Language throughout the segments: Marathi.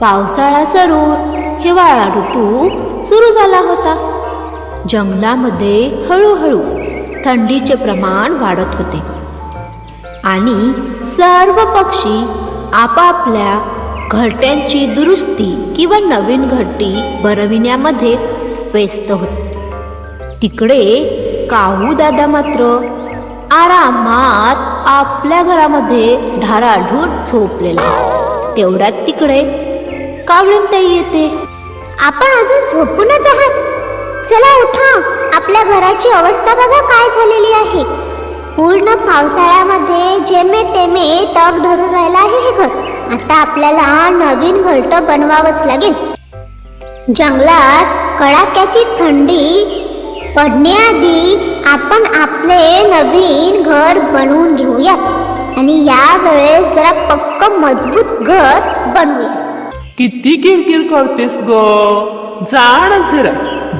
पावसाळा सरून हिवाळा ऋतू सुरू झाला होता. जंगलामध्ये हळूहळू थंडीचे प्रमाण वाढत होते. आणि सर्व पक्षी आपापल्या घरट्यांची दुरुस्ती किंवा नवीन घरटी भरविण्यामध्ये व्यस्त होते. तिकडे काहू दादा मात्र आरामात आपल्या घरामध्ये ढाराढूर झोपलेला असतो. तेवढ्यात तिकडे कावळीनताई येते. आपण अजून झोपूनच आहात. चला उठा. आपल्या घराची अवस्था बघा काय झालेली आहे. पूर्ण पावसाळ्यामध्ये जेमे तेमे तग धरून राहिला आहे हे घर. आता आपल्याला नवीन घरट बनवावंच लागेल. जंगलात कडाक्याची थंडी पडण्याआधी आपण आपले नवीन घर बनवून घेऊयात. आणि या वेळेस जरा पक्क मजबूत घर बनवूया किती किरकिर करतेस ग. जा ना जरा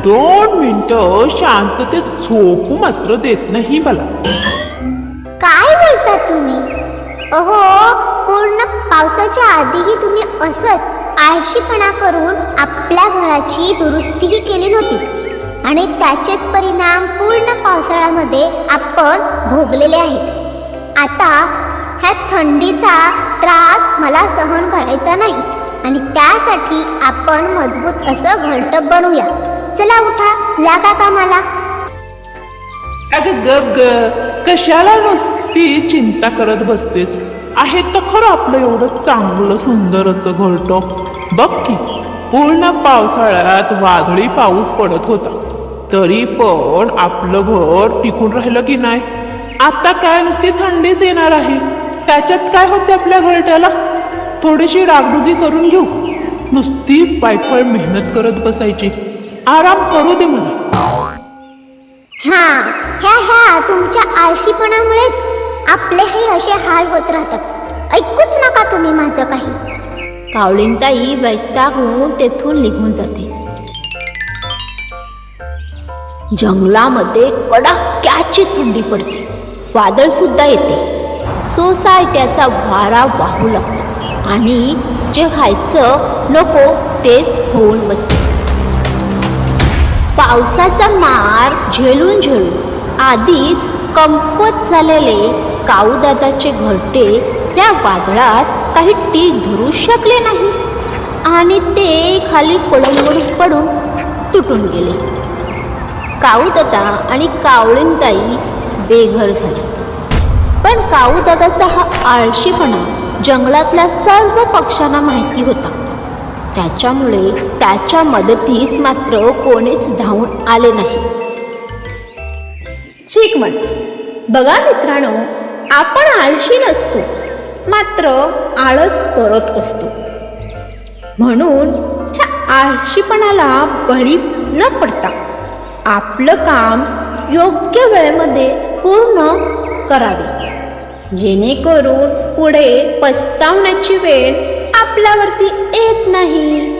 दोन मिनिटं शांततेत झोपू मात्र देत नाही मला. काय बोलता तुम्ही? अहो पूर्ण पावसाच्या आधीही तुम्ही असंच आळशीपणा करून आपल्या घराची दुरुस्तीही केली नव्हती. आणि त्याचेच परिणाम पूर्ण पावसाळ्यामध्ये आपण भोगलेले आहेत. आता ह्या थंडीचा त्रास मला सहन करायचा नाही आणि त्यासाठी आपण मजबूत असं घरट बनवूया. चला उठा लागा कामाला. अगं गप ग कशाला नुसती चिंता करत बसतेस? आहे तर खरं आपलं एवढं चांगलं सुंदर असं घरटं बघ की पूर्ण पावसाळ्यात वादळी पाऊस पडत होता. तरी पण आपलं घर टिकून राहिलं की नाही? आता काय नुसती थंडीच येणार आहे. त्याच्यात काय होते आपल्या घरट्याला? थोडीशी डागडुगी करून घेऊ. नुसती पायफळ मेहनत करत बसायची. आराम करू दे मला. हा ह्या ह्या तुमच्या आळशीपणामुळेच आपले हे असे हाल होत राहतात. ऐकूच नका तुम्ही माझं काही. कावळीनताई वैतागून तेथून निघून जाते. जंगलामध्ये कडाक्याची थंडी पडते. वादळ सुद्धा येते. सोसायट्याचा वारा वाहू लागतो. आणि जे व्हायचं नको तेच होऊन बसते. पावसाचा मार झेलून झेलून आधीच कमकुवत झालेले काऊदादाचे घरटे त्या वादळात काही टीक धरू शकले नाही. आणि ते खाली पडून पडून तुटून गेले. काऊदादा आणि कावळींताई बेघर झाले. पण काऊदादाचा हा आळशीपणा जंगलातल्या सर्व पक्ष्यांना माहिती होता. त्याच्यामुळे त्याच्या मदतीस मात्र कोणीच धावून आले नाही. ठीक म्हण बघा मित्रांनो आपण आळशी नसतो मात्र आळस करत असतो. म्हणून ह्या आळशीपणाला बळी न पडता आपलं काम योग्य वेळेमध्ये पूर्ण करावे. जेणेकरून पुढे पस्तावण्याची वेळ आपल्यावरती येत नाही.